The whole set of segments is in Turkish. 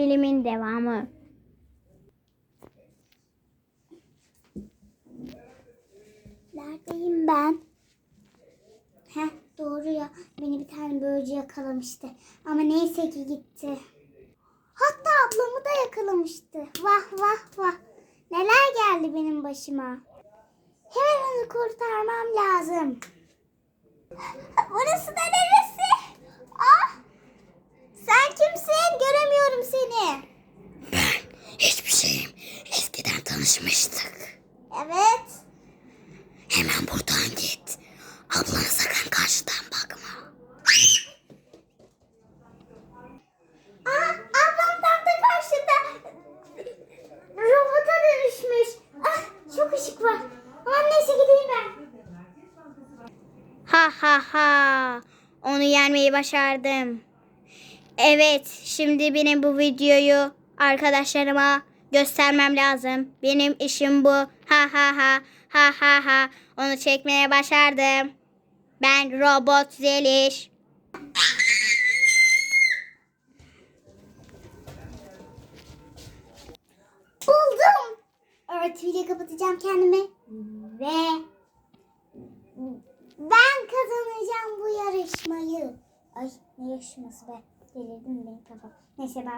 Filmin devamı. Neredeyim ben? Heh doğru ya. Beni bir tane böcü yakalamıştı. Ama neyse ki gitti. Hatta ablamı da yakalamıştı. Vah vah vah. Neler geldi benim başıma. Hemen onu kurtarmam lazım. Burası da neresi? Ah! Sen kimsin? Seni. Hiçbir şeyim. Eskiden tanışmıştık. Evet. Hemen buradan git. Ablana sakın karşıdan bakma. Aa, ablam tam da karşıda. Robota dönüşmüş. Ah, çok ışık var. Aman neyse gideyim ben. Ha ha ha. Onu yenmeyi başardım. Evet, şimdi benim bu videoyu arkadaşlarıma göstermem lazım. Benim işim bu. Ha ha ha. Ha ha ha. Onu çekmeye başardım. Ben robot Zeliş. Buldum. Örtüyle kapatacağım kendimi. Ve ben kazanacağım bu yarışmayı. Ay ne yarışması be. Delirdim benim kafam. Neyse ben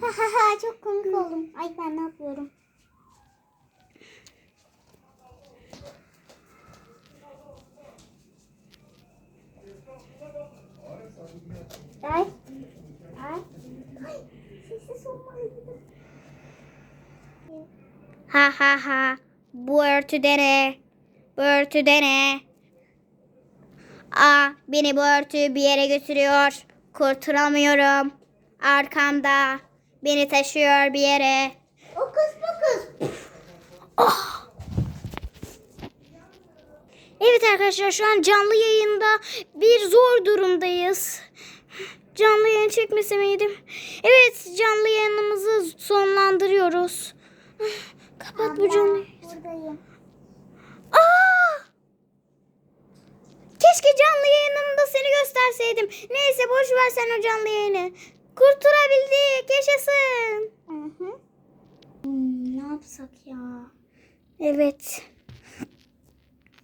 ha ha çok komik oldum. Ay ben ne yapıyorum? Ay. Ay. Ay. Sessiz olmalıydım. Ha ha ha. Bu örtüde ne? Bu örtüde ne? Aa, beni bu örtü bir yere götürüyor. Kurtulamıyorum. Arkamda. Beni taşıyor bir yere. O kız bu kız. Evet arkadaşlar şu an canlı yayında bir zor durumdayız. Canlı yayın çekmese miydim? Evet canlı yayınımızı sonlandırıyoruz. Kapat bu yayını. Buradayım. Aa! Keşke canlı yayınımda seni gösterseydim. Neyse boş ver sen o canlı yayını. Kurtulabildik. Yaşasın. Hı hı. Hmm, ne yapsak ya? Evet.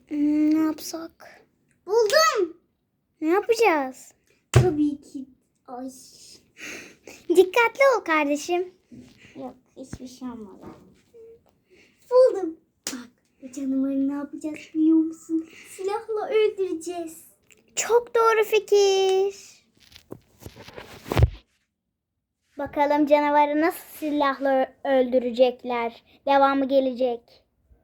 Hmm, ne yapsak? Buldum. Ne yapacağız? Tabii ki. Ay. Dikkatli ol kardeşim. Hiçbir şey olmadı. Buldum. Bak bu canavarı ne yapacağız biliyor musun? Silahla öldüreceğiz. Çok doğru fikir. Bakalım canavarı nasıl silahla öldürecekler. Devamı gelecek.